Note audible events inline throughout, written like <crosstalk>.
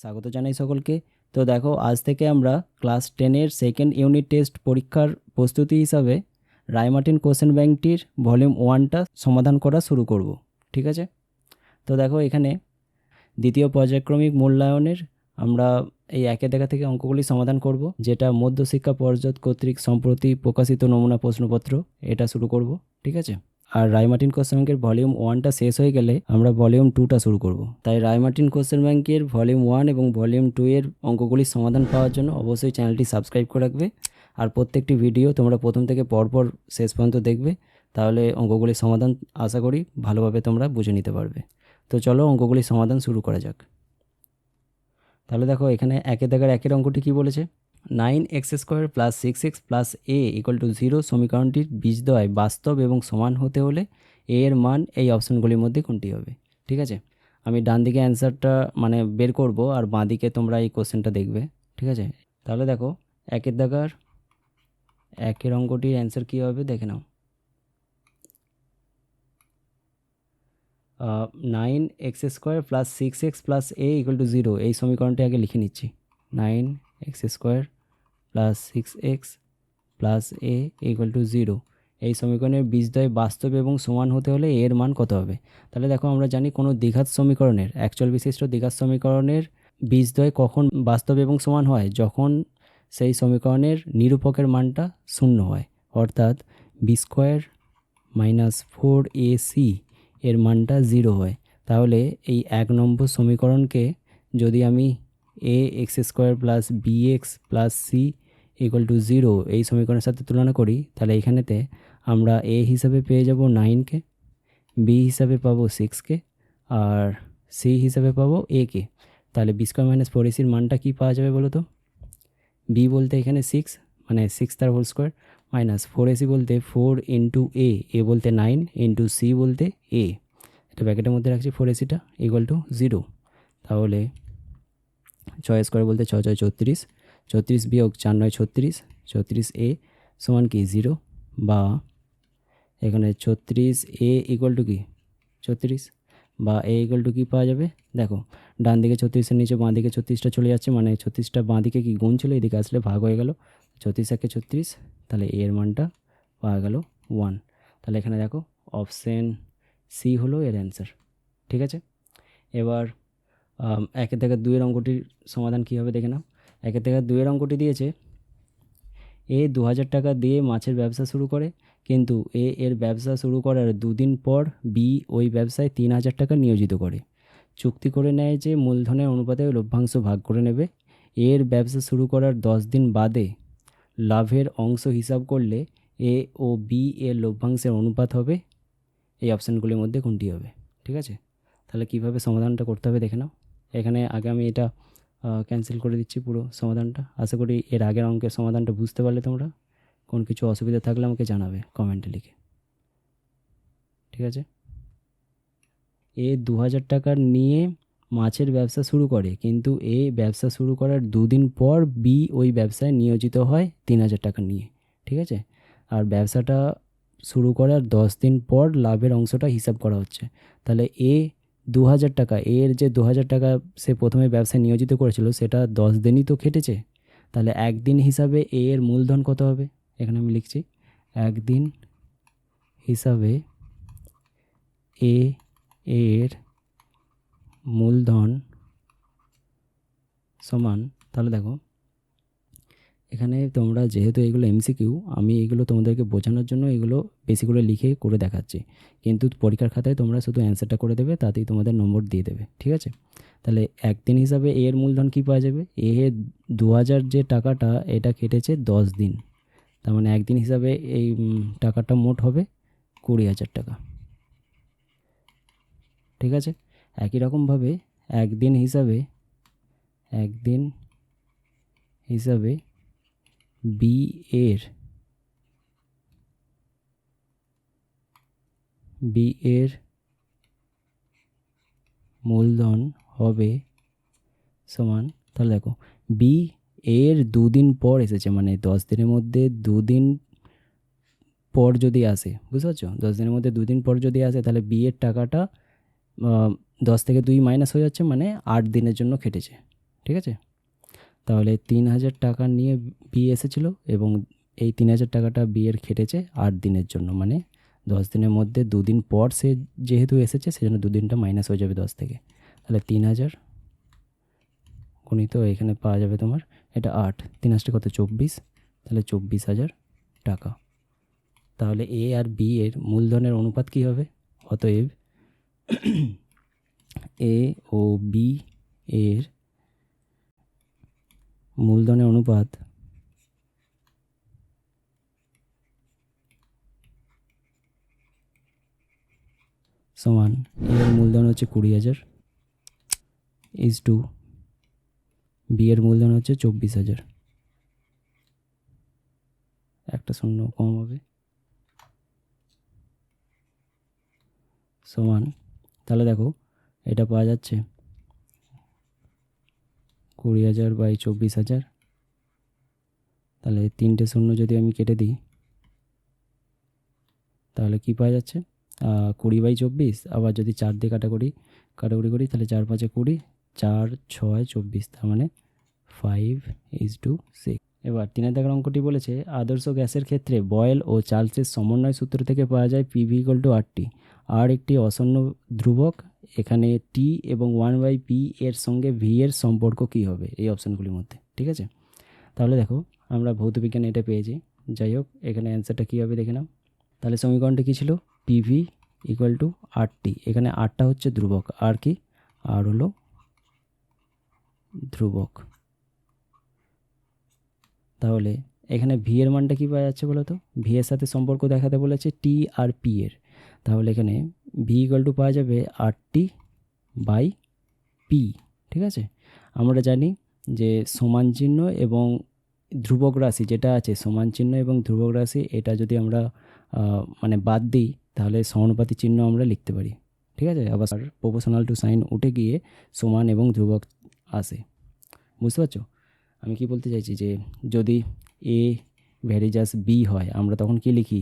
স্বাগত জানাই সকলকে। তো দেখো, আজ থেকে আমরা ক্লাস টেনের সেকেন্ড ইউনিট টেস্ট পরীক্ষার প্রস্তুতি হিসাবে রায়মার্টিন কোশ্চেন ব্যাংকটির ভলিউম ওয়ানটা সমাধান করা শুরু করব, ঠিক আছে? তো দেখো, এখানে দ্বিতীয় পর্যায়ক্রমিক মূল্যায়নের আমরা এই একে দেখা থেকে অঙ্কগুলি সমাধান করব, যেটা মধ্যশিক্ষা পর্ষদ কর্তৃক সম্প্রতি প্রকাশিত নমুনা প্রশ্নপত্র, এটা শুরু করব, ঠিক আছে? আর রায়মার্টিন কোশ্চেন ব্যাংকের ভলিউম ওয়ানটা শেষ হয়ে গেলে আমরা ভলিউম টুটা শুরু করব। তাই রায়মার্টিন কোশ্চেন ব্যাংকের ভলিউম ওয়ান এবং ভলিউম টু এর অঙ্কগুলির সমাধান পাওয়ার জন্য অবশ্যই চ্যানেলটি সাবস্ক্রাইব করে রাখবে। আর প্রত্যেকটি ভিডিও তোমরা প্রথম থেকে পরপর শেষ পর্যন্ত দেখবে, তাহলে অঙ্কগুলির সমাধান আশা করি ভালোভাবে তোমরা বুঝে নিতে পারবে। তো চলো অঙ্কগুলির সমাধান শুরু করা যাক। তাহলে দেখো এখানে একে দেখার একের অঙ্কটি কী বলেছে? Nine x square plus six x plus a equal to zero সমীকরণটির বীজদ্বয় বাস্তব এবং সমান হতে হলে এ এর মান এই অপশনগুলির মধ্যে কোনটি হবে? ঠিক আছে? আমি ডান দিকে অ্যান্সারটা মানে বের করব আর বাঁ দিকে তোমরা এই কোশ্চেনটা দেখবে। ঠিক আছে? তাহলে দেখো, একের দেখার একের অঙ্কটির অ্যান্সার কী হবে? দেখে নাও। Nine x square plus six x plus a equal to zero এই সমীকরণটি আগে লিখে নিচ্ছি। Nine x square plus six x plus a equal to zero এই সমীকরণের বীজদ্বয় বাস্তব এবং সমান হতে হলে এর মান কত হবে? তাহলে দেখো, আমরা জানি কোনো দ্বিঘাত সমীকরণের অ্যাকচুয়াল বিশিষ্ট দ্বিঘাত সমীকরণের বীজদ্বয় কখন বাস্তব এবং সমান হয়? যখন সেই সমীকরণের নিরূপকের মানটা শূন্য হয়। অর্থাৎ b square minus four a c এর মানটা জিরো হয়। তাহলে এই এক নম্বর সমীকরণকে যদি আমি a x square plus b x plus c equal to zero এই সমীকরণের সাথে তুলনা করি, তাহলে এইখানেতে আমরা এ হিসাবে পেয়ে যাব নাইনকে বি হিসাবে পাবো সিক্সকে আর সি হিসাবে পাবো একে তাহলে বি স্কোয়ার মাইনাস ফোর এসির মানটা কী পাওয়া যাবে বলো তো? বি বলতে এখানে সিক্স মানে সিক্স তার whole square minus four a c বলতে ফোর ইন্টু এ এ বলতে নাইন ইন্টু সি বলতে এ এটা ব্যাকেটের মধ্যে রাখছি ফোর এসিটা ইকুয়াল টু জিরো তাহলে ছয় স্কোয়ার বলতে ছয় ছয় ছত্রিশ ছত্রিশ বিয়োগ চার নয় ছত্রিশ ছত্রিশ এ সমান কি জিরো? বা এখানে ছত্রিশ এ ইকুয়াল টু কি? ছত্রিশ। বা এ ইকুয়াল টু কী পাওয়া যাবে? দেখো, ডান দিকে ছত্রিশের নিচে বাঁ দিকে ছত্রিশটা চলে যাচ্ছে মানে ছত্রিশটা বাঁ দিকে কি গুণ ছিল? এদিকে আসলে ভাগ হয়ে গেল। ছত্রিশ একে ছত্রিশ, তাহলে এ এর মানটা পাওয়া গেল ওয়ান তাহলে এখানে দেখো অপশান সি হলো এর অ্যান্সার ঠিক আছে? এবার একের থেকে দুইয়ের অঙ্কটির সমাধান কী হবে দেখে নাও। একের থেকে দুইয়ের অঙ্কটি দিয়েছে, এ দু হাজার টাকা দিয়ে মাছের ব্যবসা শুরু করে, কিন্তু এ এর ব্যবসা শুরু করার দুদিন পর বি ওই ব্যবসায় তিন হাজার টাকা নিয়োজিত করে। চুক্তি করে নেয় যে মূলধনের অনুপাতে লভ্যাংশ ভাগ করে নেবে। এর ব্যবসা শুরু করার দশ দিন বাদে লাভের অংশ হিসাব করলে এ ও বি এর লভ্যাংশের অনুপাত হবে। এই অপশানগুলির মধ্যে কোনটি হবে? ঠিক আছে? তাহলে কীভাবে সমাধানটা করতে হবে দেখে নাও। এখানে আগে আমি এটা ক্যান্সেল করে দিচ্ছি পুরো সমাধানটা। আশা করি এর আগের অঙ্কের সমাধানটা বুঝতে পারলে তোমরা। কোন কিছু অসুবিধা থাকলে আমাকে জানাবে কমেন্টে লিখে। ঠিক আছে? এ দু হাজার টাকার নিয়ে মাছের ব্যবসা শুরু করে, কিন্তু এ ব্যবসা শুরু করার দুদিন পর বি ওই ব্যবসায় নিয়োজিত হয় তিন হাজার টাকা নিয়ে। ঠিক আছে? আর ব্যবসাটা শুরু করার দশ দিন পর লাভের অংশটা হিসাব করা হচ্ছে। তাহলে এ দু হাজার টাকা। এর যে দু হাজার টাকা সে প্রথমে ব্যবসায় নিয়োজিত করেছিল, সেটা দশ দিনই তো খেটেছে। তাহলে একদিন হিসাবে এ এর মূলধন কত হবে? এখানে আমি লিখছি, একদিন হিসাবে এ, এর মূলধন সমান, তাহলে দেখো এখানে তোমরা যেহেতু এগুলো এমসিকিউ আমি এগুলো তোমাদেরকে বোঝানোর জন্য এগুলো বেশি করে লিখে করে দেখাচ্ছি। কিন্তু পরীক্ষার খাতায় তোমরা শুধু অ্যান্সারটা করে দেবে, তাতেই তোমাদের নম্বর দিয়ে দেবে, ঠিক আছে? তাহলে একদিন হিসাবে এর মূলধন কী পাওয়া যাবে? এ দু হাজার যে টাকাটা, এটা কেটেছে দশ দিন। তার মানে একদিন হিসাবে এই টাকাটা মোট হবে কুড়ি হাজার টাকা। ঠিক আছে? একই রকমভাবে একদিন হিসাবে একদিন হিসাবে বি এর বি এর মূলধন হবে সমান, তাহলে দেখো বি এর দুদিন পর এসেছে মানে দশ দিনের মধ্যে দুদিন পর যদি আসে বুঝতে পারছ দশ দিনের মধ্যে দুদিন পর যদি আসে, তাহলে বিয়ের টাকাটা দশ থেকে দুই মাইনাস হয়ে যাচ্ছে মানে আট দিনের জন্য খেটেছে, ঠিক আছে? তাহলে তিন হাজার টাকা নিয়ে বি এসেছিল এবং এই তিন হাজার টাকাটা বিয়ের খেটেছে আট দিনের জন্য। মানে দশ দিনের মধ্যে দুদিন পর সে যেহেতু এসেছে, সেজন্য দুদিনটা মাইনাস হয়ে যাবে দশ থেকে। তাহলে তিন হাজার গণিত এখানে পাওয়া যাবে তোমার, এটা আট। তিন হাজার কত? চব্বিশ। তাহলে চব্বিশ হাজার টাকা। তাহলে এ আর বি এর মূলধনের অনুপাত কী হবে? অতএব এ ও বি এর মূলধনের অনুপাত সমান, এর মূলধন হচ্ছে কুড়ি হাজার ইজ টু বি এর মূলধন হচ্ছে চব্বিশ হাজার। একটা শূন্য কম হবে। সমান, তাহলে দেখো, এটা পাওয়া যাচ্ছে কুড়ি হাজার বাই চব্বিশ হাজার। তাহলে তিনটে শূন্য যদি আমি কেটে দিই, তাহলে কি পাওয়া যাচ্ছে? কুড়ি বাই চব্বিশ, আবার যদি চার দিয়ে কাটাকুড়ি কাটাকুড়ি করি, তাহলে চার পাঁচে কুড়ি, চার ছয় চব্বিশ, তার মানে ফাইভ ইজ টু সিক্স এবার তিনের দাগের অঙ্কটি বলেছে, আদর্শ গ্যাসের ক্ষেত্রে বয়েল ও চার্লসের সমন্বয় সূত্র থেকে পাওয়া যায় p v equal to r t আর একটি অসন্ন ধ্রুবক এখানে টি এবং ওয়ান বাই পি এর সঙ্গে ভি এর সম্পর্ক কী হবে এই অপশানগুলির মধ্যে, ঠিক আছে? তাহলে দেখো, আমরা ভৌতবিজ্ঞানে এটা পেয়েছি। যাই হোক, এখানে অ্যান্সারটা কী হবে দেখে নাও। তাহলে সমীকরণটা কী ছিল? পিভি ইকুয়াল টু আরটি এখানে আরটা হচ্ছে ধ্রুবক, আর কি? আর হলো ধ্রুবক। তাহলে এখানে ভি এর মানটা কী পাওয়া যাচ্ছে বলো তো ভি এর সাথে সম্পর্ক দেখাতে বলেছে টি আর পি এর। তাহলে এখানে ভি ইকুয়াল টু পাওয়া যাবে আর টি বাই পি ঠিক আছে? আমরা জানি যে সমান চিহ্ন এবং ধ্রুবক রাশি যেটা আছে, সমান চিহ্ন এবং ধ্রুবক রাশি, এটা যদি আমরা মানে বাদ দিই, তাহলে সমানুপাতি চিহ্ন আমরা লিখতে পারি, ঠিক আছে? আবার প্রপোশনাল টু সাইন উঠে গিয়ে সমান এবং ধ্রুবক আসে, বুঝতে পারছ? আমি কি বলতে চাইছি যে যদি এ ভ্যারিজাস বি হয়। আমরা তখন কি লিখি?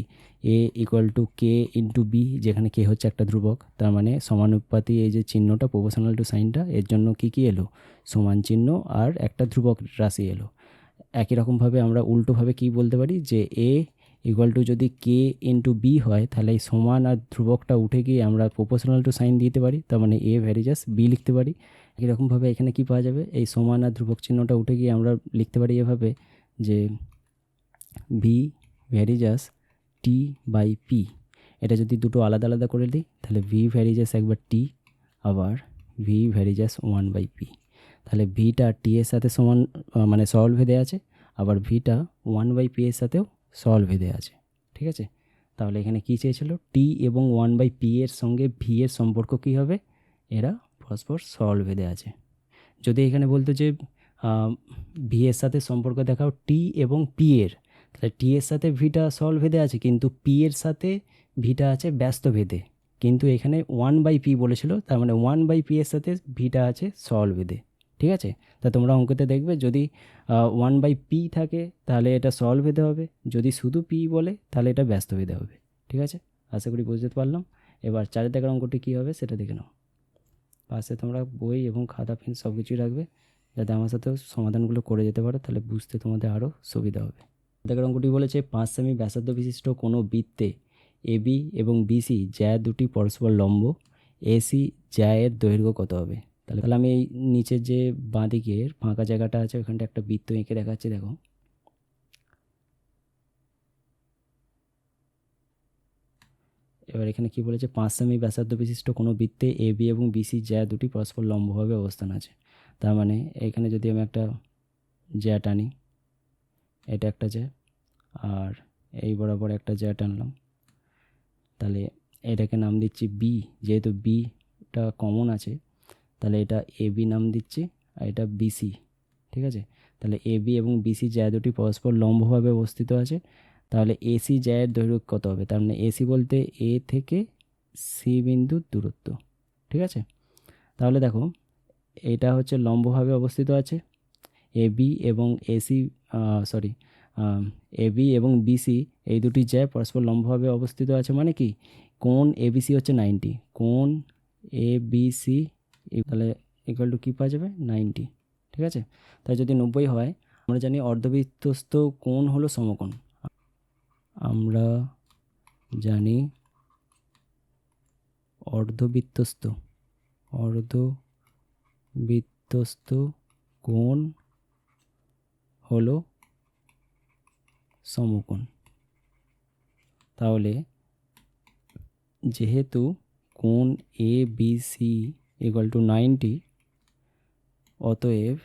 A equal to k into b, যেখানে কে হচ্ছে একটা ধ্রুবক। তার মানে সমানুপাতি এই যে চিহ্নটা প্রপোশনাল টু সাইনটা, এর জন্য কি কি এলো? সমান চিহ্ন আর একটা ধ্রুবক রাশি এলো। একই রকমভাবে আমরা উল্টোভাবে কি বলতে পারি? যে এ ইকুয়াল টু যদি কে ইন্টু বি হয়, তাহলে এই সমান আর ধ্রুবকটা উঠে গিয়ে আমরা প্রপোশনাল টু সাইন দিতে পারি। তার মানে এ ভ্যারিজাস বি লিখতে পারি। একই রকমভাবে এখানে কি পাওয়া যাবে? এই সমান আর ধ্রুবক চিহ্নটা উঠে গিয়ে আমরা লিখতে পারি এভাবে যে v varies as t by p এটা যদি দুটো আলাদা আলাদা করে দিই, তাহলে ভি ভ্যারিজাস একবার টি আবার v varies as one by p তাহলে ভিটা টি এর সাথে সমান মানে সরল ভেদে আছে, আবার ভিটা ওয়ান বাই পি এর সাথেও সরল ভেদে আছে। ঠিক আছে? তাহলে এখানে কী চেয়েছিল? টি এবং ওয়ান বাই পি এর সঙ্গে ভি এর সম্পর্ক কী হবে? এরা পরস্পর সরল ভেদে আছে। যদি এখানে বলতো যে ভি এর সাথে সম্পর্ক দেখাও টি এবং পি এর তাহলে টি এর সাথে ভিটা সরল ভেদে আছে, কিন্তু পি এর সাথে ভিটা আছে ব্যস্ত ভেদে। কিন্তু এখানে ওয়ান বাই পি বলেছিল, তার মানে ওয়ান বাই পি এর সাথে ভিটা আছে সরল ভেদে। ঠিক আছে? তা তোমরা অঙ্কতে দেখবে, যদি ওয়ান বাই পি থাকে, তাহলে এটা সরল ভেদে হবে। যদি শুধু পি বলে, তাহলে এটা ব্যস্ত ভেদে হবে। ঠিক আছে? আশা করি বুঝতে পারলাম। এবার চারের দেখার অঙ্কটি কী হবে সেটা দেখে নাও। পাশে তোমরা বই এবং খাতা, পেন সব কিছুই রাখবে, যাতে আমার সাথেও সমাধানগুলো করে যেতে পারো, তাহলে বুঝতে তোমাদের আরও সুবিধা হবে। দেখার অঙ্কটি বলেছে পাঁচ সেমি ব্যাসার্ধ বিশিষ্ট কোনো বৃত্তে এবি এবং বিসি জ্যা দুটি পরস্পর লম্ব এসি জ্যায়ের দৈর্ঘ্য কত হবে? তাহলে তাহলে আমি এই নিচের যে বাঁ দিকের ফাঁকা জায়গাটা আছে ওখানটা একটা বৃত্ত এঁকে দেখাচ্ছি, দেখো। এবার এখানে কি বলেছে পাঁচ সেমি ব্যাসার্ধ বিশিষ্ট কোনো বৃত্তে এ, বি এবং বিসি জ্যা দুটি পরস্পর লম্বভাবে অবস্থান আছে। তার মানে এখানে যদি আমি একটা জ্যা টানি, এটা একটা জ্যা। আর এই বরাবর একটা জ্যা আনলাম। তাহলে এটাকে নাম দিচ্ছি বি যেহেতু বিটা কমন আছে, তাহলে এটা এ বি নাম দিচ্ছি আর এটা বিসি ঠিক আছে? তাহলে এ বি এবং বিসি জ্যা দুটি পরস্পর লম্বভাবে অবস্থিত আছে। তাহলে এসি জ্যায়ের দৈর্ঘ্য কত হবে? তার মানে এসি বলতে এ থেকে সি বিন্দুর দূরত্ব, ঠিক আছে? তাহলে দেখো, এটা হচ্ছে লম্বভাবে অবস্থিত আছে। এ বি এবং এসি সরি এ বি এবং বিসি এই দুটি জ্যা পরস্পর লম্বভাবে অবস্থিত আছে মানে কি? কোণ এবিসি হচ্ছে নাইনটি কোণ এ বি সি তাহলে ইকুয়াল টু কী পাওয়া যাবে? নাইনটি ঠিক আছে? তাই যদি নব্বই হয়, আমরা জানি অর্ধবৃত্তস্থ কোণ হলো সমকোণ। আমরা জানি অর্ধবৃত্তস্থ অর্ধবৃত্তস্থ কোণ হলো সমকোণ। তাহলে যেহেতু কোণ A B C equal to ninety অতএব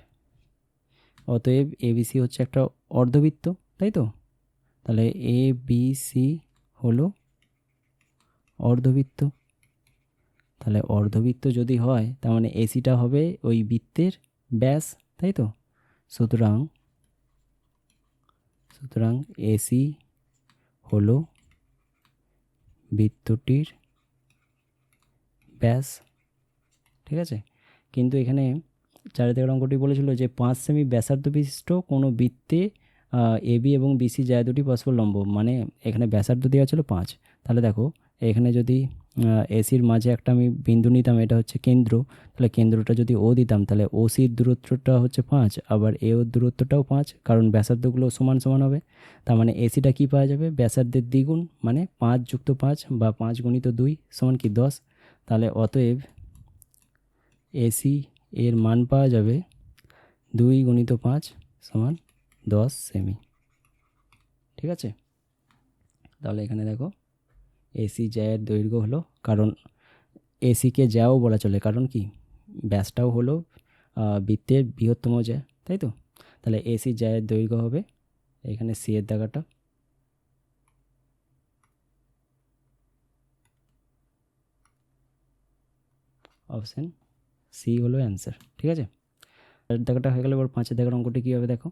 অতএব এ বি সি হচ্ছে একটা অর্ধবৃত্ত, তাই তো? তাহলে এ বি সি হলো অর্ধবৃত্ত। তাহলে অর্ধবৃত্ত যদি হয়, তার মানে এসিটা হবে ওই বৃত্তের ব্যাস, তাই তো? সুতরাং সুতরাং এসি হলো বৃত্তটির ব্যাস, ঠিক আছে? কিন্তু এখানে চারিদিকের অঙ্কটি বলেছিল যে পাঁচ সেমি ব্যাসার্ধ বিশিষ্ট কোনো বৃত্তে এবি এবং বিসি যায় দুটি পরস্পর লম্ব মানে এখানে ব্যাসার্ধ দেওয়া ছিল পাঁচ। তাহলে দেখো, এখানে যদি এসির মাঝে একটা আমি বিন্দু নিতাম, এটা হচ্ছে কেন্দ্র। তাহলে কেন্দ্রটা যদি ও দিতাম, তাহলে ওসির দূরত্বটা হচ্ছে পাঁচ, আবার এ ওর দূরত্বটাও পাঁচ, কারণ ব্যাসার্ধগুলো সমান সমান হবে। তার মানে এসিটা কি পাওয়া যাবে? ব্যাসার্ধের দ্বিগুণ মানে পাঁচ যুক্ত পাঁচ বা পাঁচ গুণিত দুই সমান কি দশ? তাহলে অতএব এসি এর মান পাওয়া যাবে দুই গুণিত পাঁচ সমান দশ সেমি। ঠিক আছে? তাহলে এখানে দেখো এসি জ্যায়ের দৈর্ঘ্য হলো, কারণ এসিকে জ্যাও বলা চলে, কারণ কি? ব্যাসটাও হলো বৃত্তের বৃহত্তম জ্যা, তাই তো? তাহলে এসি জ্যায়ের দৈর্ঘ্য হবে, এখানে সি এর দাগাটা। অপশান সি হলো অ্যান্সার ঠিক আছে? দেখাটা হয়ে গেলে, এবার পাঁচের দেখার অঙ্কটি কী হবে দেখো?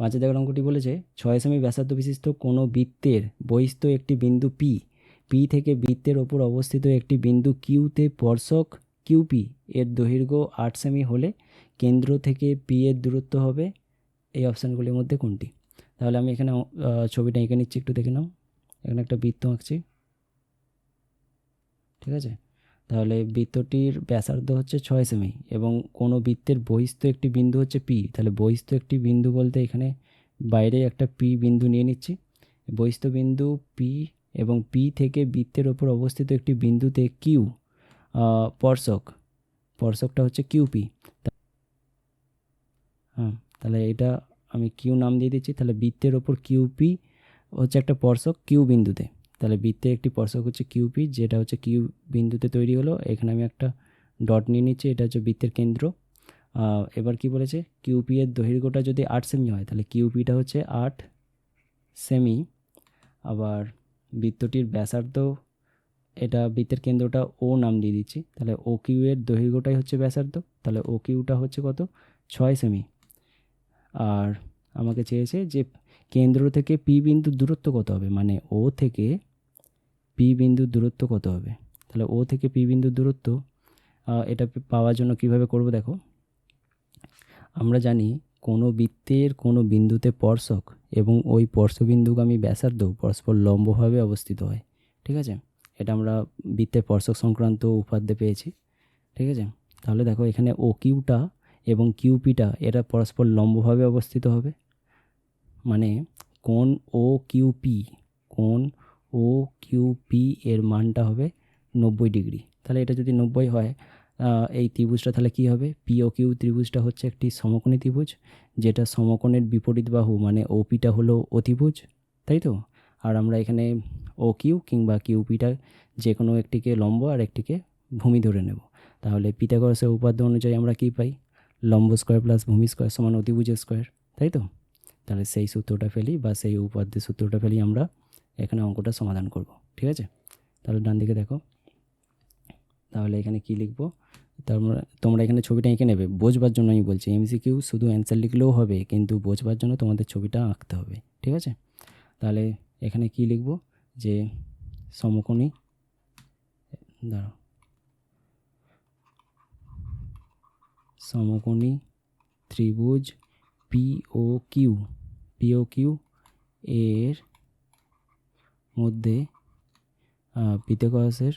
পাঁচের দেখার অঙ্কটি বলেছে, ছয় সেমি ব্যাসার্ধ বিশিষ্ট কোনো বৃত্তের বহিস্থ একটি বিন্দু পি পি থেকে বৃত্তের ওপর অবস্থিত একটি বিন্দু কিউতে স্পর্শক কিউপি এর দৈর্ঘ্য আট সেমি হলে কেন্দ্র থেকে পি এর দূরত্ব হবে এই অপশানগুলির মধ্যে কোনটি? তাহলে আমি এখানে ছবিটা এঁকে নিচ্ছি, একটু দেখে নাও। এখানে একটা বৃত্ত আঁকছি। ঠিক আছে? তাহলে বৃত্তটির ব্যাসার্ধ হচ্ছে ছয় সেমি এবং কোনো বৃত্তের বহিস্থ একটি বিন্দু হচ্ছে পি। তাহলে বহিস্থ একটি বিন্দু বলতে এখানে বাইরে একটা পি বিন্দু নিয়ে নিচ্ছি। বহিস্থ বিন্দু পি এবং পি থেকে বৃত্তের ওপর অবস্থিত একটি বিন্দুতে কিউ স্পর্শক। স্পর্শকটা হচ্ছে কিউপি হ্যাঁ তাহলে এটা আমি কিউ নাম দিয়ে দিচ্ছি। তাহলে বৃত্তের ওপর কিউপি হচ্ছে একটা স্পর্শক কিউ বিন্দুতে। তাহলে বৃত্তে একটি স্পর্শক হচ্ছে কিউপি যেটা হচ্ছে কিউ বিন্দুতে তৈরি হলো। এখানে আমি একটা ডট নিয়ে নিচ্ছি, এটা হচ্ছে বৃত্তের কেন্দ্র। এবার কি বলেছে? কিউপি এর দৈর্ঘ্যটা যদি আট সেমি হয়, তাহলে কিউপিটা হচ্ছে আট সেমি আবার বৃত্তটির ব্যাসার্ধ, এটা বৃত্তের কেন্দ্রটা ও নাম দিয়ে দিচ্ছি। তাহলে ও কিউ এর দৈর্ঘ্যটাই হচ্ছে ব্যাসার্ধ, তাহলে ও কিউটা হচ্ছে কত? ছয় সেমি আর আমাকে চেয়েছে যে কেন্দ্র থেকে পি বিন্দুর দূরত্ব কত হবে? মানে ও থেকে পি বিন্দুর দূরত্ব কত হবে? তাহলে ও থেকে পি বিন্দুর দূরত্ব এটা পাওয়ার জন্য কীভাবে করব দেখো? আমরা জানি কোনো বৃত্তের কোনো বিন্দুতে স্পর্শক এবং ওই স্পর্শবিন্দুগামী ব্যাসার্ধ, পরস্পর লম্বভাবে অবস্থিত হয়, ঠিক আছে? এটা আমরা বৃত্তের স্পর্শক সংক্রান্ত উপাদ্য পেয়েছি, ঠিক আছে? তাহলে দেখো এখানে ও কিউটা এবং কিউপিটা এটা পরস্পর লম্বভাবে অবস্থিত হবে। মানে কোন ও কিউপি কোন ও কিউপি এর মানটা হবে নব্বই ডিগ্রি। তাহলে এটা যদি নব্বই হয় এই ত্রিভুজটা তাহলে কী হবে? পি ও কিউ ত্রিভুজটা হচ্ছে একটি সমকোণী ত্রিভুজ, যেটা সমকোণের বিপরীত বাহু মানে ওপিটা হলো অতিভুজ, তাই তো? আর আমরা এখানে ও কিউ কিংবা কিউপিটা যে কোনো একটিকে লম্ব আর একটিকে ভূমি ধরে নেব। তাহলে পিতাগরসের উপাদ্য অনুযায়ী আমরা কী পাই? লম্ব স্কোয়ার প্লাস ভূমি স্কোয়ার সমান অতিভুজ স্কোয়ার তাই তো? তাহলে সেই সূত্রটা ফেলি বা সেই উপাদ্যের সূত্রটা ফেলি আমরা এখানে অঙ্কটা সমাধান করব, ঠিক আছে? তাহলে ডান দিকে দেখো। তাহলে এখানে কি লিখব? তারপরে তোমরা এখানে ছবিটা এঁকে নেবে। বোঝবার জন্য আমি বলছি এমসিকিউ শুধু অ্যান্সার লিখলেও হবে, কিন্তু বোঝবার জন্য তোমাদের ছবিটা আঁকতে হবে, ঠিক আছে? তাহলে এখানে কি লিখব? যে সমকোণী, দাঁড়াও। সমকোণী ত্রিভুজ P O Q P O Q এর মধ্যে পিথাগোরাসের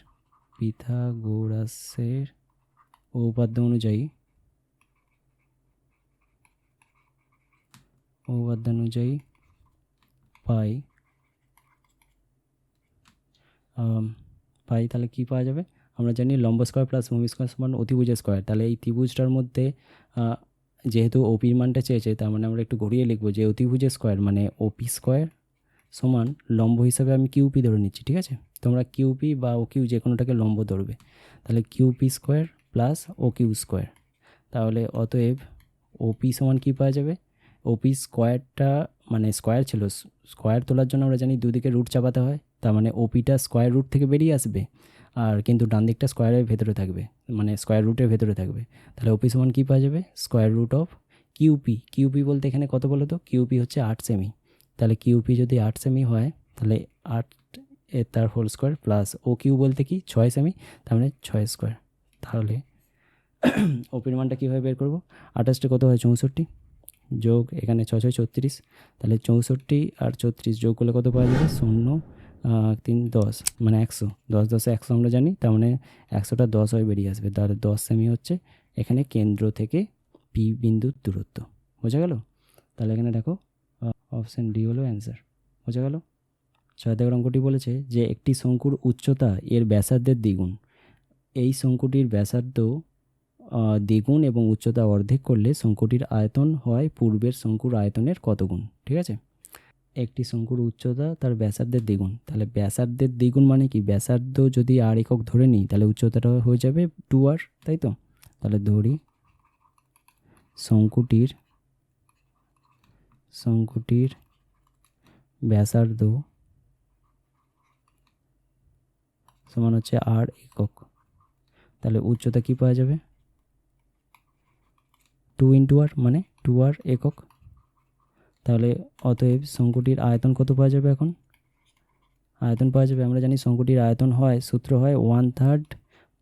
পিথাগোরাসের উপপাদ্য অনুযায়ী উপপাদ্য অনুযায়ী পাই পাই তাহলে কী পাওয়া যাবে? আমরা জানি লম্ব স্কোয়ার প্লাস ভূমি স্কোয়ার সমান অতিভুজ স্কোয়ার। তাহলে এই ত্রিভুজটার মধ্যে যেহেতু ওপির মানটা চেয়েছে, তার মানে আমরা একটু ঘুরিয়ে লিখব যে অতিভুজ স্কোয়ার মানে ওপি স্কোয়ার সমান লম্ব হিসাবে আমি কিউপি ধরে নিচ্ছি, ঠিক আছে? তোমরা কিউপি বা ও কিউ যে কোনোটাকে লম্ব ধরবে। তাহলে QP square plus O Q square. তাহলে অতএব ওপি সমান কী পাওয়া যাবে? ওপি স্কোয়ারটা মানে স্কোয়ার ছিল, স্কোয়ার তোলার জন্য আমরা জানি দুদিকে রুট চাপাতে হয়, তার মানে ওপিটা স্কোয়ার রুট থেকে বেরিয়ে আসবে, আর কিন্তু ডান দিকটা স্কোয়ারের ভেতরে থাকবে মানে স্কোয়ার রুটের ভেতরে থাকবে। তাহলে ওপি সমান কী পাওয়া যাবে? Square root of QP. QP বলতে এখানে কত বলো তো? কিউপি হচ্ছে আট সেমি। তাহলে কিউপি যদি আট সেমি হয়, তাহলে আট এ তার whole square plus O Q বলতে কি ছয় সেমি তার মানে ছয় স্কোয়ার তাহলে <clears throat> ওপির মানটা কীভাবে বের করব? আঠাশটা কত হয়? চৌষট্টি। যোগ এখানে ছয় ছয় ছত্রিশ। তাহলে চৌষট্টি আর ছত্রিশ যোগ করলে কত পাওয়া যাবে? শূন্য তিন, দশ মানে একশো। দশ, দশে একশো আমরা জানি, তার মানে একশোটা দশ হয়ে বেরিয়ে আসবে। তাহলে দশ সেমি হচ্ছে এখানে কেন্দ্র থেকে পি বিন্দুর দূরত্ব। বোঝা গেল? তাহলে এখানে দেখো অপশান ডি হলো অ্যান্সার। বোঝা গেল? দাগের অঙ্কটি বলেছে যে একটি শঙ্কুর উচ্চতা এর ব্যাসার্ধের দ্বিগুণ। এই শঙ্কুটির ব্যাসার্ধ দ্বিগুণ এবং উচ্চতা অর্ধেক করলে শঙ্কুটির আয়তন হয় পূর্বের শঙ্কুর আয়তনের কত গুণ ঠিক আছে? একটি শঙ্কুর উচ্চতা তার ব্যাসার্ধের দ্বিগুণ। তাহলে ব্যাসার্ধের দ্বিগুণ মানে কি? ব্যাসার্ধ যদি আর একক ধরে নিই, তাহলে উচ্চতাটা হয়ে যাবে টু আর, তাই তো? তাহলে ধরি শঙ্কুটির শঙ্কুটির ব্যাসার্ধ সমান হচ্ছে আর একক। তাহলে উচ্চতা কি পাওয়া যাবে? টু ইন্টু আর মানে টু আর একক। তাহলে অতএব শঙ্কুটির আয়তন কত পাওয়া যাবে এখন? আয়তন পাওয়া যাবে, আমরা জানি শঙ্কুটির আয়তন হয়, সূত্র হয় one third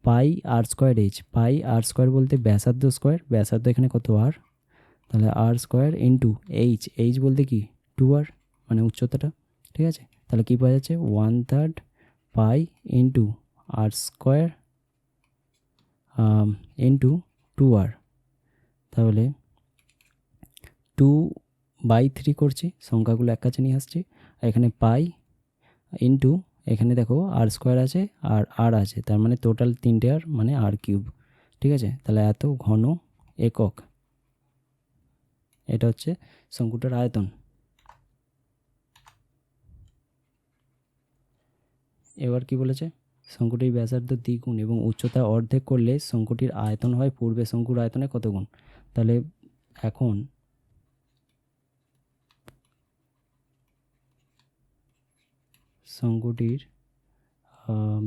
pi r square h pi r square বলতে ব্যাসার্ধ স্কোয়ার ব্যাসার্ধ এখানে কত আর তাহলে r square into h h বলতে কি? টু আর মানে উচ্চতাটা, ঠিক আছে? তাহলে কী পাওয়া যাচ্ছে? One third pi into r square into two r তাহলে টু বাই থ্রি করছি, সংখ্যাগুলো এক কাছে নিয়ে আসছি, আর এখানে পাই ইন্টু এখানে দেখো আর স্কোয়ার আছে আর আর আছে, তার মানে টোটাল তিনটে আর মানে আর কিউব ঠিক আছে? তাহলে এত ঘন একক। এটা হচ্ছে শঙ্কুটার আয়তন। এবার কি বলেছে? শঙ্কুটির ব্যাসার্ধ দ্বিগুণ এবং উচ্চতা অর্ধেক করলে শঙ্কুটির আয়তন হয় পূর্বে শঙ্কুর আয়তনে কত গুণ? তাহলে এখন শঙ্কুটির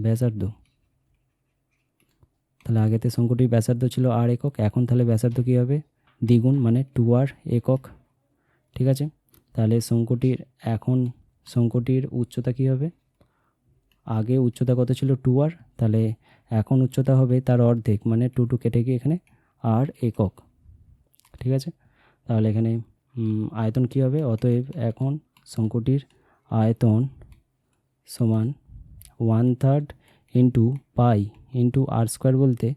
ব্যাসার্ধ। তাহলে আগেতে শঙ্কুটির ব্যাসার্ধ ছিল আর একক, এখন তাহলে ব্যাসার্ধ কী হবে? দ্বিগুণ মানে টু আর একক, ঠিক আছে? তাহলে শঙ্কুটির এখন শঙ্কুটির উচ্চতা কী হবে? আগে উচ্চতা কত ছিল? টু আর তাহলে এখন উচ্চতা হবে তার অর্ধেক মানে টু টু কেটে গিয়ে এখানে আর একক, ঠিক আছে? তাহলে এখানে আয়তন কী হবে? অতএব এখন শঙ্কুটির আয়তন সমান one third into pi, into r square বলতে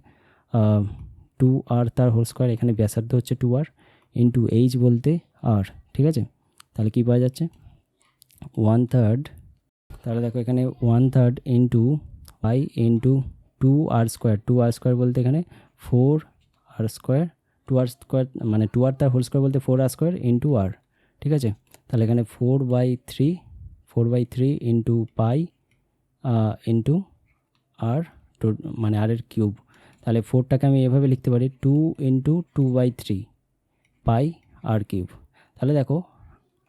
টু আর তার হোল স্কোয়ার এখানে ব্যাসার্ধ হচ্ছে টু আর ইন্টু এইচ বলতে আর ঠিক আছে? তাহলে কী পাওয়া যাচ্ছে? ওয়ান থার্ড তাহলে দেখো এখানে one third into pi into two r square two r square বলতে এখানে four r square two r square মানে টু আর তার হোল স্কোয়ার বলতে four r square into r ঠিক আছে? তাহলে এখানে four by three four by three into pi into r মানে আর এর কিউব তাহলে ফোরটাকে আমি এভাবে লিখতে পারি two into two by three pi r cube. তাহলে দেখো,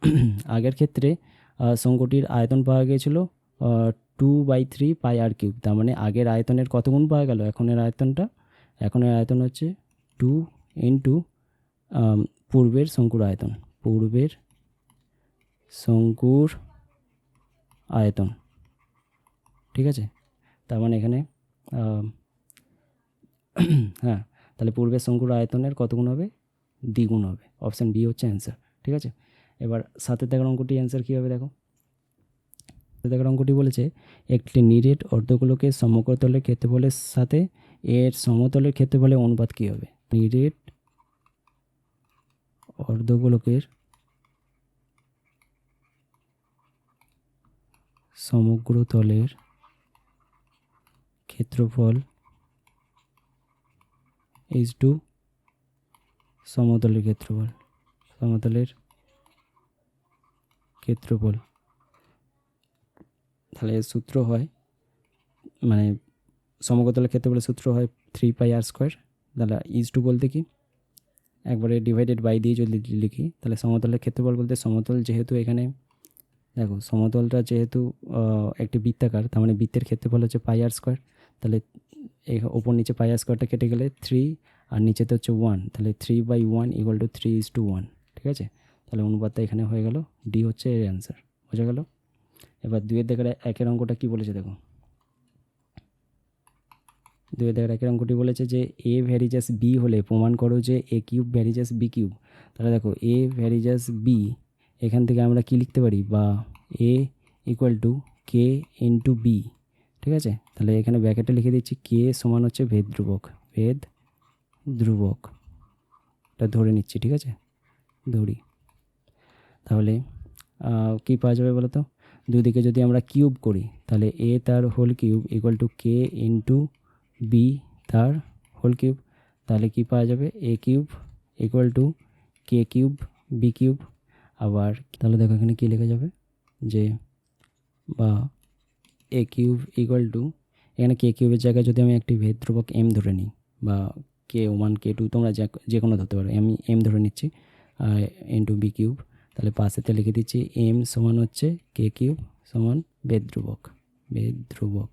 <clears throat> আগের ক্ষেত্রে শঙ্কুটির আয়তন পাওয়া গিয়েছিল two by three pi r cube. তার মানে আগের আয়তনের কত গুণ পাওয়া গেল? এখনের আয়তনটা, এখনের আয়তন হচ্ছে টু ইন্টু পূর্বের শঙ্কুর আয়তন। পূর্বের শঙ্কুর আয়তন। ঠিক আছে? তার মানে এখানে <clears throat> হ্যাঁ তাহলে পূর্বের শঙ্কুর আয়তনের কত গুণ হবে? দ্বিগুণ হবে। অপশান বি হচ্ছে অ্যান্সার ঠিক আছে? এবার সাথে দেখার অঙ্কটি অ্যান্সার কী হবে দেখো? সাথে দেখার অঙ্কটি বলেছে, একটি নিরেট অর্ধগোলকের সমগ্রতলের ক্ষেত্রফলের সাথে এর সমতলের ক্ষেত্রফলের অনুপাত কী হবে? নিরেট অর্ধগোলকের সমগ্রতলের ক্ষেত্রফল ইজ টু সমতলের ক্ষেত্রফল সমতলের ক্ষেত্রফল। তাহলে সূত্র হয় মানে সমগতলের ক্ষেত্রফলের সূত্র হয় থ্রি পাই আর স্কোয়ার তাহলে ইজ টু বলতে কি? একবারে ডিভাইডেড বাই দিয়ে যদি লিখি, তাহলে সমতলের ক্ষেত্রফল বলতে সমতল যেহেতু এখানে, দেখো সমতলটা যেহেতু একটি বৃত্তাকার, তার মানে বৃত্তের ক্ষেত্রফল হচ্ছে পাই আর স্কোয়ার তাহলে এই ওপর নিচে পাই স্কোয়ারটা কেটে গেলে থ্রি আর নিচেতে হচ্ছে ওয়ান তাহলে three by one equal to three is to one ঠিক আছে? তাহলে অনুপাতটা এখানে হয়ে গেল ডি হচ্ছে এর অ্যান্সার বোঝা গেল? এবার দুয়ের দেখার একের অঙ্কটা কি বলেছে দেখো? দুয়ের দেখার একের অঙ্কটি বলেছে যে এ ভ্যারিজাস বি হলে প্রমাণ করো যে A cube varies as B cube তাহলে দেখো এ ভ্যারিজাস বি এখান থেকে আমরা কি লিখতে পারি? বা A equal to K into B ঠিক আছে? তাহলে এখানে ব্যাকেটে লিখে দিচ্ছি কে সমান হচ্ছে ভেদ ধ্রুবক। ভেদ ধ্রুবক। এটা ধরে নিচ্ছি, ঠিক আছে? ধরি। তাহলে কি পাওয়া যাবে বলো তো? দুদিকে যদি আমরা কিউব করি, তাহলে এ তার whole cube equal to K into B তার হোল কিউব। তাহলে কি পাওয়া যাবে? A cube equal to K cube B cube. আবার, তাহলে দেখো এখানে কী লেখা যাবে? যে, বা এ কিউব ইকুয়াল টু এখানে কে কিউবের জায়গায় যদি আমি একটি ভেদ ধ্রুবক এম ধরে নিই, বা কে ওয়ান কে টু তোমরা যে কোনো ধরতে পারো। আমি এম ধরে নিচ্ছি ইন্টু বি কিউব তাহলে পাশেতে লিখে দিচ্ছি এম সমান হচ্ছে কে কিউব সমান বেদ ধ্রুবক বেদ ধ্রুবক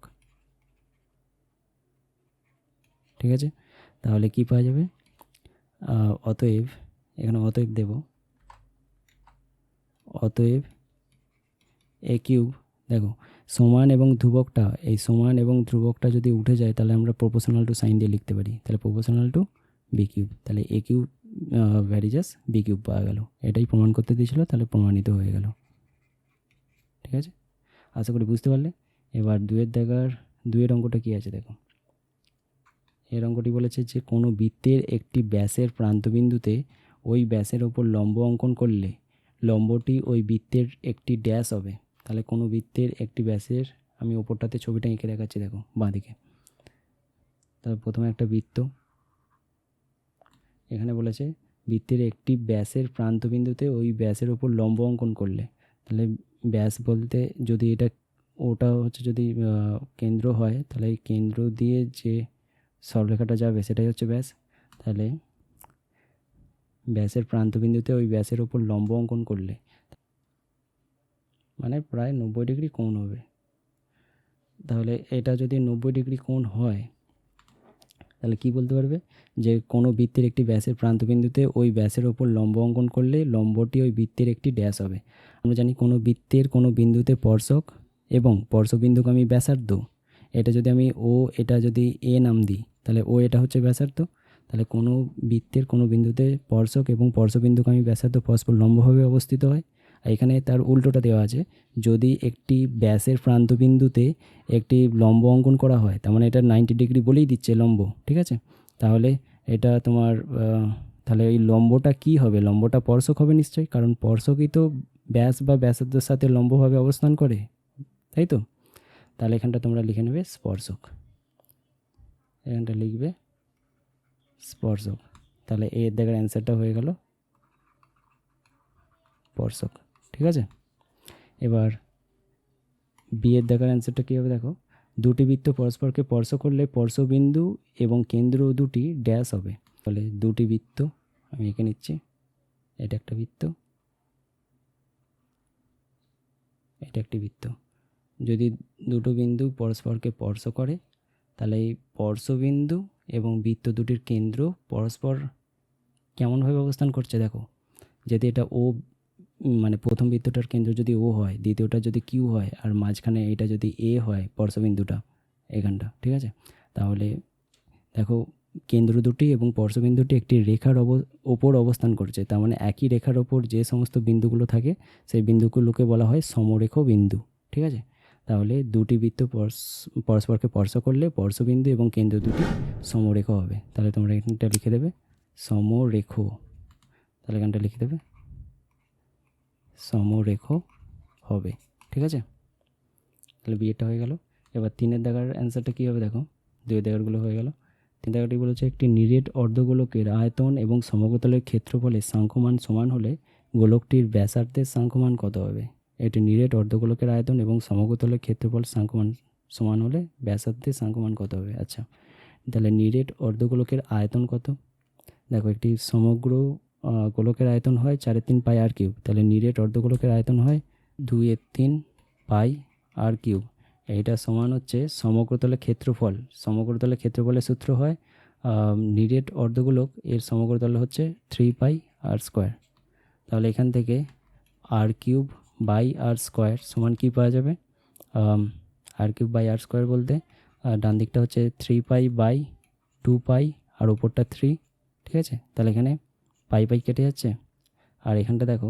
ঠিক আছে? তাহলে কি পাওয়া যাবে? অতএব, এখানে অতএব দেব। অতএব এ কিউব দেখো, সমান এবং ধ্রুবকটা, এই সমান এবং ধ্রুবকটা যদি উঠে যায়, তাহলে আমরা প্রপোর্শনাল টু সাইন দিয়ে লিখতে পারি। তাহলে প্রপোর্শনাল টু বি কিউব তাহলে A cube varies as B cube পাওয়া গেল। এটাই প্রমাণ করতে দিয়েছিল, তাহলে প্রমাণিত হয়ে গেল। ঠিক আছে? আশা করি বুঝতে পারলে। এবার দুয়ের দেখার দুয়ের অঙ্কটা কী আছে দেখো। এর অঙ্কটি বলেছে যে কোনো বৃত্তের একটি ব্যাসের প্রান্তবিন্দুতে ওই ব্যাসের ওপর লম্ব অঙ্কন করলে লম্বটি ওই বৃত্তের একটি ড্যাশ হবে। তাহলে কোনো বৃত্তের একটি ব্যাসের আমি ওপরটাতে ছবিটা এঁকে দেখাচ্ছি, দেখো, বাঁদিকে। তাহলে প্রথমে একটা বৃত্ত। এখানে বলেছে, বৃত্তের একটি ব্যাসের প্রান্তবিন্দুতে ওই ব্যাসের ওপর লম্ব অঙ্কন করলে। তাহলে ব্যাস বলতে যদি এটা, ওটা হচ্ছে যদি কেন্দ্র হয়, তাহলে এই কেন্দ্র দিয়ে যে সরলরেখাটা যাবে, সেটাই হচ্ছে ব্যাস। তাহলে ব্যাসের প্রান্তবিন্দুতে ওই ব্যাসের ওপর লম্ব অঙ্কন করলে মানে প্রায় নব্বই ডিগ্রি কোণ হবে। তাহলে এটা যদি নব্বই ডিগ্রি কোণ হয়, তাহলে কি বলতে পারবে? যে কোনো বৃত্তের একটি ব্যাসের প্রান্তবিন্দুতে ওই ব্যাসের ওপর লম্ব অঙ্কন করলে লম্বটি ওই বৃত্তের একটি ড্যাশ হবে। আমরা জানি কোনো বৃত্তের কোনো বিন্দুতে স্পর্শক এবং স্পর্শবিন্দুগামী ব্যাসার্ধ। এটা যদি আমি ও এটা যদি এ নাম দিই, তাহলে ও এটা হচ্ছে ব্যাসার্ধ। তাহলে কোনো বৃত্তের কোনো বিন্দুতে স্পর্শক এবং স্পর্শবিন্দুগামী ব্যাসার্ধ পরস্পর লম্বভাবে অবস্থিত হয়। এখানে তার উল্টোটা দেওয়া আছে। যদি একটি ব্যাসের প্রান্তবিন্দুতে একটি লম্ব অঙ্কন করা হয়, তার মানে এটা নাইনটি ডিগ্রি বলেই দিচ্ছে লম্ব, ঠিক আছে? তাহলে এটা তোমার তাহলে এই লম্বটা কি হবে? লম্বটা স্পর্শক হবে নিশ্চয়ই, কারণ পর্শকই তো ব্যাস বা ব্যাসার্ধের সাথে লম্বভাবে অবস্থান করে, তাই তো? তাহলে এখানটা তোমরা লিখে নেবে স্পর্শক। এখানটা লিখবে স্পর্শক। তাহলে এর দেখার অ্যান্সারটা হয়ে গেল। স্পর্শক ঠিক আছে? এবার বিয়ের দেখার অ্যান্সারটা কী হবে দেখো? দুটি বৃত্ত পরস্পরকে স্পর্শ করলে স্পর্শবিন্দু এবং কেন্দ্র দুটি ড্যাশ হবে। ফলে দুটি বৃত্ত, আমি এঁকে নিচ্ছি। এটা একটা বৃত্ত। এটা একটি বৃত্ত। যদি দুটো বিন্দু পরস্পরকে স্পর্শ করে, তাহলে এই স্পর্শবিন্দু এবং বৃত্ত দুটির কেন্দ্র পরস্পর কেমনভাবে অবস্থান করছে দেখো? যদি এটা ও মানে প্রথম বৃত্তটার কেন্দ্র যদি ও হয়, দ্বিতীয়টা যদি কিউ হয়, আর মাঝখানে এটা যদি এ হয় স্পর্শবিন্দুটা এখানটা, ঠিক আছে? তাহলে দেখো, কেন্দ্র দুটি এবং স্পর্শবিন্দুটি একটি রেখার অব, ওপর অবস্থান করছে। তার মানে একই রেখার ওপর যে সমস্ত বিন্দুগুলো থাকে, সেই বিন্দুগুলোকে বলা হয় সমরেখ বিন্দু, ঠিক আছে? তাহলে দুটি বৃত্ত পরস- পরস্পরকে স্পর্শ করলে স্পর্শবিন্দু এবং কেন্দ্র দুটি সমরেখ হবে। তাহলে তোমরা এখানটা লিখে দেবে, সমরেখ। তাহলে এখানটা লিখে দেবে সমরেখ হবে, ঠিক আছে? তাহলে বিয়েরটা হয়ে গেল। এবার তিনের দাগার অ্যান্সারটা কী হবে দেখো? দুই দাগারগুলো হয়ে গেল। তিন দাগাটি বলেছে একটি নিরেট অর্ধগোলকের আয়তন এবং সমগ্রতলের ক্ষেত্রফলের সাংখ্যমান সমান হলে গোলকটির ব্যাসার্ধের সাংখ্যমান কত হবে? একটি নিরেট অর্ধগোলকের আয়তন এবং সমগ্রতলের ক্ষেত্রফল সাংখ্যমান সমান হলে ব্যাসার্ধের সাংখ্যমান কত হবে? আচ্ছা তাহলে নিরেট অর্ধগোলকের আয়তন কত? দেখো একটি সমগ্র গোলকের আয়তন হয় চারে তিন পাই আর কিউব। তাহলে নিরেট অর্ধগোলকের আয়তন হয় দুই দুইয়ের তিন পাই আর কিউব। এইটা সমান হচ্ছে সমগ্রতলের ক্ষেত্রফল। সমগ্রতলের ক্ষেত্রফলের সূত্র হয় নিরেট অর্ধগোলক এর সমগ্রতল হচ্ছে থ্রি পাই আর স্কোয়ার। তাহলে এখান থেকে r cube by r square সমান কী পাওয়া যাবে? R cube by r square বলতে ডান দিকটা হচ্ছে three pi by two pi আর ওপরটা থ্রি, ঠিক আছে? তাহলে এখানে পাই পাই কেটে যাচ্ছে। আর এখানটা দেখো,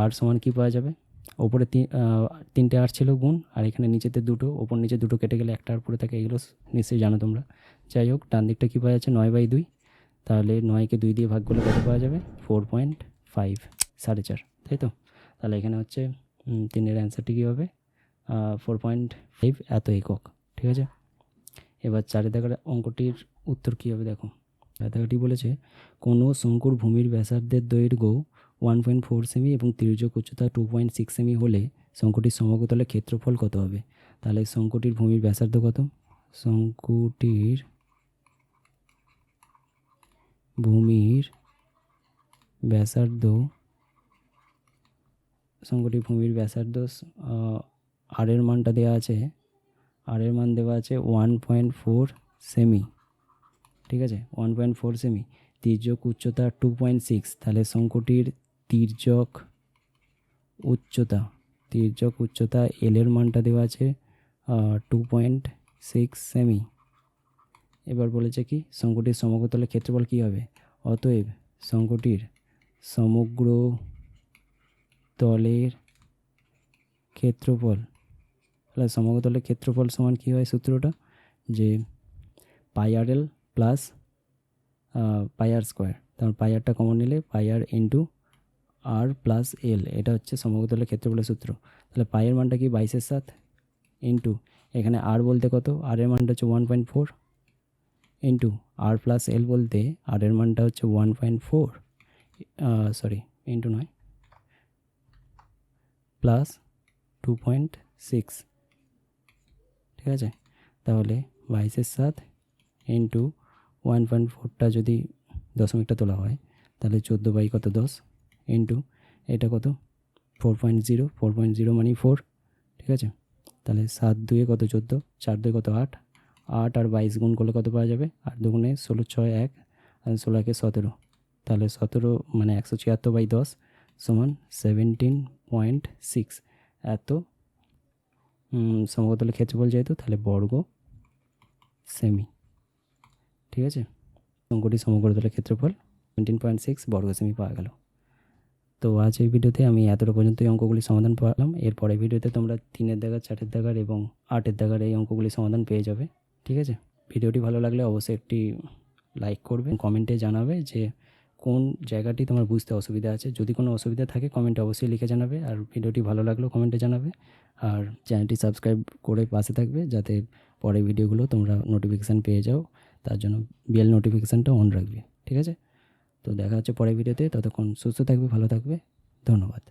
আর সমান কী পাওয়া যাবে? ওপরে তিনটে আর ছিল গুণ, আর এখানে নিচেতে দুটো, ওপর নিচে দুটো কেটে গেলে একটা আর পরে থাকে, এগুলো নিশ্চয়ই জানো তোমরা। যাই হোক, ডান দিকটা কী পাওয়া যাচ্ছে? নয় বাই দুই। তাহলে নয়কে দুই দিয়ে ভাগ করলে কত পাওয়া যাবে? ফোর পয়েন্ট ফাইভ, সাড়ে চার, তাই তো? তাহলে এখানে হচ্ছে তিনের অ্যান্সারটি কী হবে? ফোর পয়েন্ট ফাইভ এত একক, ঠিক আছে? এবার চারি দাগের অঙ্কটির উত্তর কী হবে দেখো। চারি বলেছে, কোনো শঙ্কুর ভূমির ব্যাসার্ধের দৈর্ঘ্য ওয়ান পয়েন্ট ফোর সেমি এবং তির্যক উচ্চতা টু পয়েন্ট সিক্স সেমি হলে শঙ্কুটির সমগ্রতলের ক্ষেত্রফল কত হবে? তাহলে শঙ্কুটির ভূমির ব্যাসার্ধ কত? শঙ্কুটির ভূমির ব্যাসার্ধ, শঙ্কুটির ভূমির ব্যাসার্ধ আরের মানটা দেওয়া আছে আরের মান দেওয়া আছে ওয়ান পয়েন্ট ফোর সেমি ঠিক আছে? ওয়ান পয়েন্ট ফোর সেমি তির্যক উচ্চতা টু পয়েন্ট সিক্স তাহলে শঙ্কুটির তির্যক উচ্চতা তির্যক উচ্চতা এল এর মানটা দেওয়া আছে টু পয়েন্ট সিক্স সেমি এবার বলেছে কি? শঙ্কুটির সমগ্রতলের ক্ষেত্রফল কী হবে? অতএব শঙ্কুটির সমগ্র তলের ক্ষেত্রফল, তাহলে সমগ্রতলের ক্ষেত্রফল সমান কী হয় সূত্রটা? যে পাই আর এল প্লাস পাই আর স্কোয়ার তারপর পাই আরটা কমন নিলে পাই আর ইন্টু আর প্লাস এল এটা হচ্ছে সমগ্রতলের ক্ষেত্রফলের সূত্র। তাহলে পাইয়ের মানটা কি বাইশের সাত ইন্টু এখানে আর বলতে কত? আর এর মানটা হচ্ছে one point four into r plus L বলতে আর এর মানটা হচ্ছে one point four sorry into নয় প্লাস টু পয়েন্ট সিক্স ঠিক আছে? তাহলে বাইশের সাত ইন্টু ওয়ান পয়েন্ট ফোরটা যদি দশমিকটা তোলা হয় তাহলে চোদ্দ বাই কত দশ? ইন্টু এটা কত? Four point zero four point zero মানে ফোর ঠিক আছে? তাহলে সাত দুয়ে কত চোদ্দ? চার দুয়ে কত আট? আট আর বাইশ গুণ করলে কত পাওয়া যাবে? আট দুগুণে ষোলো ছয় এক আর ষোলো একে সতেরো। তাহলে সতেরো মানে একশো ছিয়াত্তর বাই দশ সমান সেভেন্টিন পয়েন্ট সিক্স। এত উম, সমগ্রতলের ক্ষেত্রফল যেহেতু তাহলে বর্গ সেমি। ঠিক আছে? অঙ্কটি সমগ্রতলের ক্ষেত্রফল সেভেন্টিন পয়েন্ট সিক্স বর্গ সেমি পাওয়া গেল। তো আজ এই ভিডিওতে আমি এতটা পর্যন্ত এই অঙ্কগুলি সমাধান পালাম। এরপরে ভিডিওতে তোমরা তিনের দাগার চারের দাগার এবং আটের দাগার এই অঙ্কগুলি সমাধান পেয়ে যাবে। ঠিক আছে? ভিডিওটি ভালো লাগলে অবশ্যই একটি লাইক করবে। কমেন্টে জানাবে যে কোন জায়গাটি তোমার বুঝতে অসুবিধা আছে। যদি কোনো অসুবিধা থাকে, কমেন্টে অবশ্যই লিখে জানাবে। আর ভিডিওটি ভালো লাগলেও কমেন্টে জানাবে। আর চ্যানেলটি সাবস্ক্রাইব করে পাশে থাকবে যাতে পরে ভিডিওগুলো তোমরা নোটিফিকেশান পেয়ে যাও। তার জন্য বিএল নোটিফিকেশানটা অন রাখবে, ঠিক আছে? তো দেখা হচ্ছে পরের ভিডিওতে ততক্ষণ সুস্থ থাকবে, ভালো থাকবে, ধন্যবাদ।